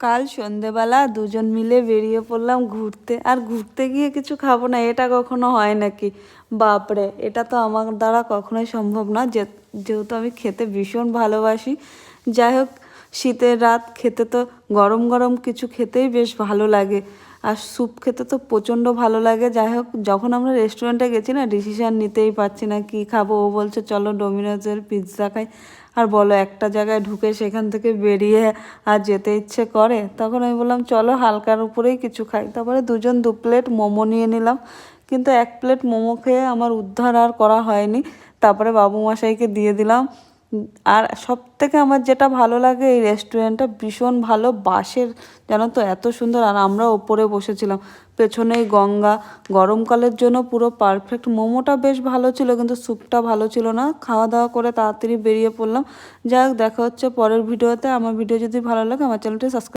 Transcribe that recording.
কাল সন্ধেবেলা দুজন মিলে বেরিয়ে পড়লাম ঘুরতে। আর ঘুরতে গিয়ে কিছু খাব না, এটা কখনো হয় নাকি? বাপরে, এটা তো আমার দ্বারা কখনোই সম্ভব না। যেহেতু আমি খেতে ভীষণ ভালোবাসি। যাই হোক শীতের রাত খেতে তো গরম গরম কিছু খেতেই বেশ ভালো লাগে। আর স্যুপ খেতে তো প্রচণ্ড ভালো লাগে। যাই হোক, যখন আমরা রেস্টুরেন্টে গেছি না ডিসিশান নিতেই পারছি না কি খাব। ও বলছে, চলো ডোমিনোজের পিৎজা খাই। আর বলো, একটা জায়গায় ঢুকে সেখান থেকে বেরিয়ে আর যেতে ইচ্ছে করে। তখন আমি বললাম, চলো হালকার উপরেই কিছু খাই। তারপরে দুজন দু প্লেট মোমো নিয়ে নিলাম। কিন্তু এক প্লেট মোমো খেয়ে আমার উদ্ধার আর করা হয়নি। তারপরে বাবু মশাইকে দিয়ে দিলাম। আর সব থেকে আমার যেটা ভালো লাগে এই রেস্টুরেন্টটা ভীষণ ভালো বাসের জানো তো, এত সুন্দর। আর আমরা ওপরে বসেছিলাম। পেছনেই গঙ্গা। গরমকালের জন্য পুরো পারফেক্ট মোমোটা বেশ ভালো ছিল, কিন্তু স্যুপটা ভালো ছিল না। খাওয়া দাওয়া করে তাড়াতাড়ি বেরিয়ে পড়লাম। যাই দেখা হচ্ছে পরের ভিডিওতে। আমার ভিডিও যদি ভালো লাগে, আমার চ্যানেলটি সাবস্ক্রাইব